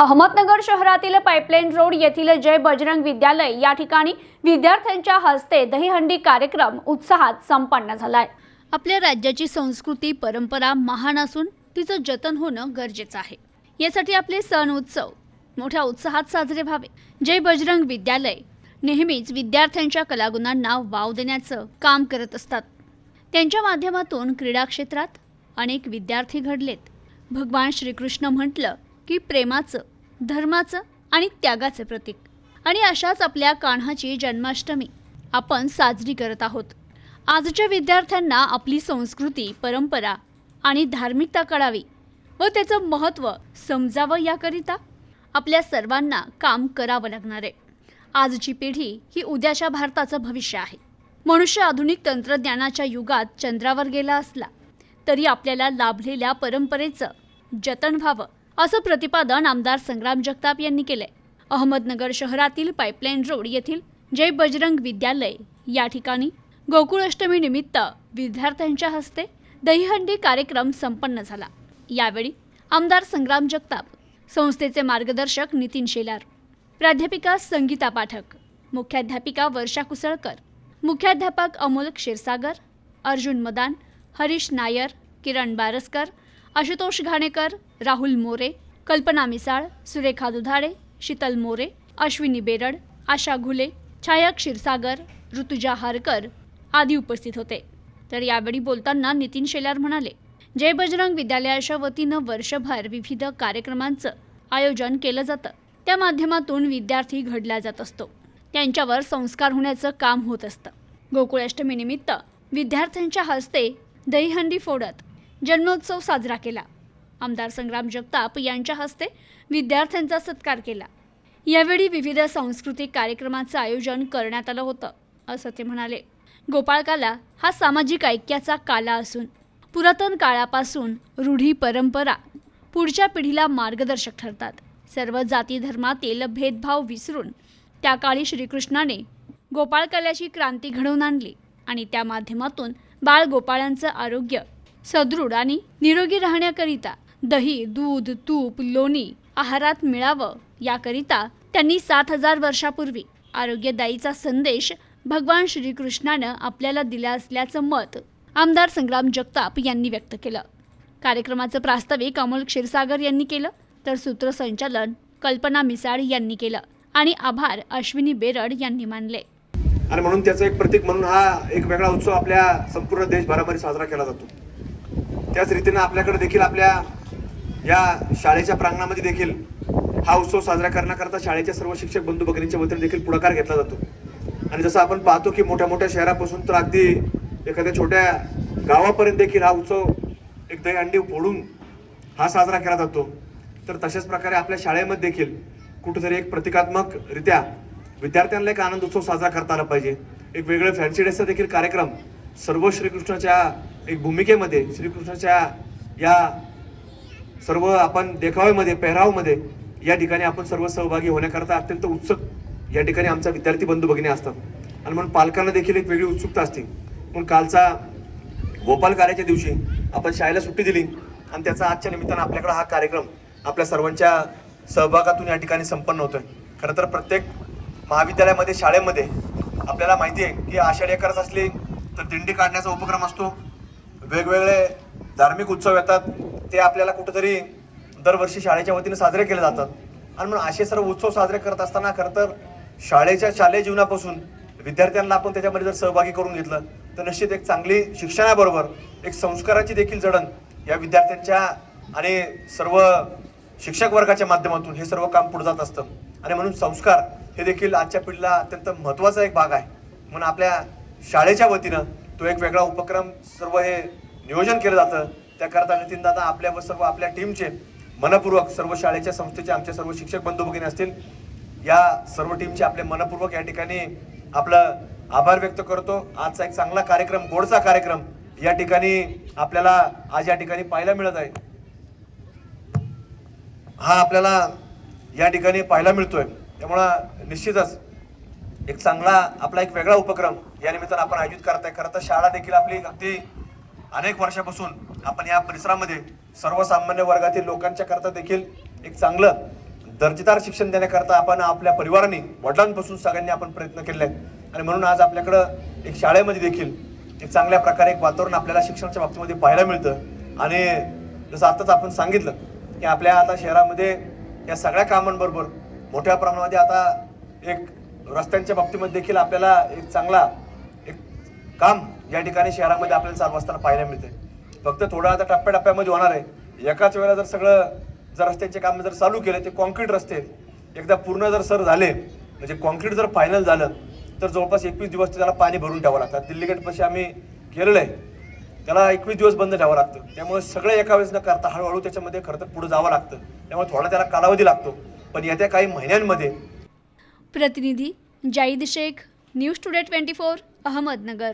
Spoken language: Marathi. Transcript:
अहमदनगर शहरातील पाईपलाईन रोड येथील जय बजरंग विद्यालय या ठिकाणी विद्यार्थ्यांच्या हस्ते दहीहंडी कार्यक्रम उत्साहात संपन्न झालाय. आपल्या राज्याची संस्कृती परंपरा महान असून तिचं जतन होणं गरजेचं आहे. यासाठी आपले सण उत्सव मोठ्या उत्साहात साजरे व्हावे. जय बजरंग विद्यालय नेहमीच विद्यार्थ्यांच्या कलागुणांना वाव देण्याचं काम करत असतात. त्यांच्या माध्यमातून क्रीडा क्षेत्रात अनेक विद्यार्थी घडलेत. भगवान श्रीकृष्ण म्हटलं की प्रेमाचं धर्माचं आणि त्यागाचं प्रतीक. आणि अशाच आपल्या कान्हाची जन्माष्टमी आपण साजरी करत आहोत. आजच्या विद्यार्थ्यांना आपली संस्कृती परंपरा आणि धार्मिकता कळावी व त्याचं महत्त्व समजावं याकरिता आपल्या सर्वांना काम करावं लागणार आहे. आजची पिढी ही उद्याच्या भारताचं भविष्य आहे. मनुष्य आधुनिक तंत्रज्ञानाच्या युगात चंद्रावर गेला असला तरी आपल्याला लाभलेल्या परंपरेचं जतन व्हावं असं प्रतिपादन आमदार संग्राम जगताप यांनी केलंय. अहमदनगर शहरातील पाईपलाईन रोड येथील जय बजरंग विद्यालय या ठिकाणी गोकुळाष्टमी निमित्त विद्यार्थ्यांच्या हस्ते दहीहंडी कार्यक्रम संपन्न झाला. यावेळी आमदार संग्राम जगताप संस्थेचे मार्गदर्शक नितीन शेलार प्राध्यापिका संगीता पाठक मुख्याध्यापिका वर्षा कुसळकर मुख्याध्यापक अमोल क्षीरसागर अर्जुन मदान हरीश नायर किरण बारसकर आशुतोष घाणेकर राहुल मोरे कल्पना मिसाळ सुरेखा दुधाळे शीतल मोरे अश्विनी बेरड आशा घुले छाया क्षीरसागर ऋतुजा हारकर आदी उपस्थित होते. तर यावेळी बोलताना नितीन शेलार म्हणाले जय बजरंग विद्यालयाच्या वतीनं वर्षभर विविध कार्यक्रमांचं आयोजन केलं जातं. त्या माध्यमातून विद्यार्थी घडला जात असतो. त्यांच्यावर संस्कार होण्याचं काम होत असतं. गोकुळाष्टमीनिमित्त विद्यार्थ्यांच्या हस्ते दहीहंडी फोडत जन्मोत्सव साजरा केला. आमदार संग्राम जगताप यांच्या हस्ते विद्यार्थ्यांचा सत्कार केला. यावेळी विविध सांस्कृतिक कार्यक्रमाचं आयोजन करण्यात आलं होतं असं ते म्हणाले. गोपाळकाला हा सामाजिक ऐक्याचा काला असून पुरातन काळापासून रूढी परंपरा पुढच्या पिढीला मार्गदर्शक ठरतात. सर्व जाती धर्मातील भेदभाव विसरून त्या काळी श्रीकृष्णाने गोपाळकल्याची क्रांती घडवून आणली आणि त्या माध्यमातून बाळ गोपाळांचं आरोग्य सदृढ आणि निरोगी राहण्याकरिता दही दूध तूप लोणी आहारात मिळावं याकरिता त्यांनी सात हजार वर्षापूर्वी आरोग्यदायीचा संदेश भगवान श्रीकृष्णानं आपल्याला दिला असल्याचं मत आमदार संग्राम जगताप यांनी व्यक्त केलं. कार्यक्रमाचं प्रास्ताविक अमोल क्षीरसागर यांनी केलं तर सूत्रसंचालन कल्पना मिसाळ यांनी केलं आणि आभार अश्विनी बेरड यांनी मानले. आणि म्हणून त्याचं एक प्रतीक म्हणून हा एक वेगळा उत्सव आपल्या संपूर्ण देशभरामध्ये साजरा केला जातो. त्याच रीतीनं आपल्याकडे देखील आपल्या या शाळेच्या प्रांगणामध्ये देखील हा उत्सव साजरा करण्याकरता शाळेच्या सर्व शिक्षक बंधू भगिनींच्या वतीने देखील पुढाकार घेतला जातो. आणि जसं आपण पाहतो की मोठ्या मोठ्या शहरापासून तर अगदी एखाद्या छोट्या गावापर्यंत देखील हा उत्सव एक दहीहंडी फोडून हा साजरा केला जातो. तर तशाच प्रकारे आपल्या शाळेमध्ये देखील कुठेतरी एक प्रतिकात्मकरित्या विद्यार्थ्यांना एक आनंद उत्सव साजरा करता आला पाहिजे. एक वेगळं फॅन्सी डेचा देखील कार्यक्रम सर्व श्रीकृष्णाच्या एक भूमिकेमध्ये श्रीकृष्णाच्या या सर्व आपण देखाव्यामध्ये पेहरावमध्ये या ठिकाणी आपण सर्व सहभागी होण्याकरता अत्यंत उत्सुक या ठिकाणी आमचा विद्यार्थी बंधू भगिनी असतात. आणि म्हणून पालकांना देखील एक वेगळी उत्सुकता असते. म्हणून कालचा गोपाल कार्याच्या दिवशी आपण शाळेला सुट्टी दिली आणि त्याचा आजच्या निमित्तानं आपल्याकडे हा कार्यक्रम आपल्या सर्वांच्या सहभागातून या ठिकाणी संपन्न होतोय. खरं तर प्रत्येक महाविद्यालयामध्ये शाळेमध्ये आपल्याला माहिती आहे की आषाढी करत असली तर दिंडी काढण्याचा उपक्रम असतो. वेगवेगळे धार्मिक उत्सव येतात. ते आपल्याला कुठेतरी दरवर्षी शाळेच्या वतीने साजरे केले जातात. आणि म्हणून असे सर्व उत्सव साजरे करत असताना खरं तर शाळेच्या शालेय जीवनापासून विद्यार्थ्यांना आपण त्याच्यामध्ये जर सहभागी करून घेतलं तर निश्चित एक चांगली शिक्षणाबरोबर एक संस्काराची देखील जडण या विद्यार्थ्यांच्या आणि सर्व शिक्षक वर्गाच्या माध्यमातून हे सर्व काम पुढे जात असतं. आणि म्हणून संस्कार हे देखील आजच्या पिढीला अत्यंत महत्त्वाचा एक भाग आहे. म्हणून आपल्या शाळेच्या वतीनं तो एक वेगळा उपक्रम सर्व हे नियोजन केलं जातं. त्याकरता नितीन दादा आपल्या व सर्व आपल्या टीमचे मनपूर्वक सर्व शाळेच्या संस्थेचे आमचे सर्व शिक्षक बंधू भगिनी असतील या सर्व टीमचे आपले मनपूर्वक या ठिकाणी आपलं आभार व्यक्त करतो. आजचा एक चांगला कार्यक्रम गोडचा कार्यक्रम या ठिकाणी आपल्याला आज या ठिकाणी पाहायला मिळत आहे. हा आपल्याला या ठिकाणी पाहायला मिळतोय. त्यामुळं निश्चितच एक चांगला आपला एक वेगळा उपक्रम या निमित्तानं आपण आयोजित करत आहे खरं तर शाळा देखील आपली अगदी अनेक वर्षापासून आपण या परिसरामध्ये सर्वसामान्य वर्गातील लोकांच्या करता देखील एक चांगलं दर्जेदार शिक्षण देण्याकरता आपण आपल्या परिवाराने वडिलांपासून सगळ्यांनी आपण प्रयत्न केले आहेत. आणि म्हणून आज आपल्याकडं एक शाळेमध्ये देखील एक चांगल्या प्रकारे एक वातावरण आपल्याला शिक्षणाच्या बाबतीमध्ये पाहायला मिळतं. आणि जसं आताच आपण सांगितलं की आपल्या आता शहरामध्ये या सगळ्या कामांबरोबर मोठ्या प्रमाणामध्ये आता एक रस्त्यांच्या बाबतीमध्ये देखील आपल्याला एक चांगला एक काम या ठिकाणी शहरामध्ये आपल्याला चालू असताना पाहायला मिळते फक्त थोडं आता टप्प्याटप्प्यामध्ये होणार आहे. एकाच वेळेला जर सगळं जर रस्त्यांचे काम जर चालू केले ते कॉन्क्रीट रस्ते एकदा पूर्ण जर सर झाले म्हणजे कॉन्क्रीट जर फायनल झालं तर जवळपास एकवीस दिवस त्याला पाणी भरून ठेवावं लागतं. दिल्ली आम्ही केलेलं आहे. त्याला एकवीस दिवस बंद ठेवावं लागतं. त्यामुळे सगळं एका वेळेस न करता हळूहळू त्याच्यामध्ये खरं तर पुढे जावं लागतं. त्यामुळे थोडा त्याला कालावधी लागतो. पण येत्या काही महिन्यांमध्ये प्रतिनिधी Zaid Shaikh news today twenty four Ahmednagar.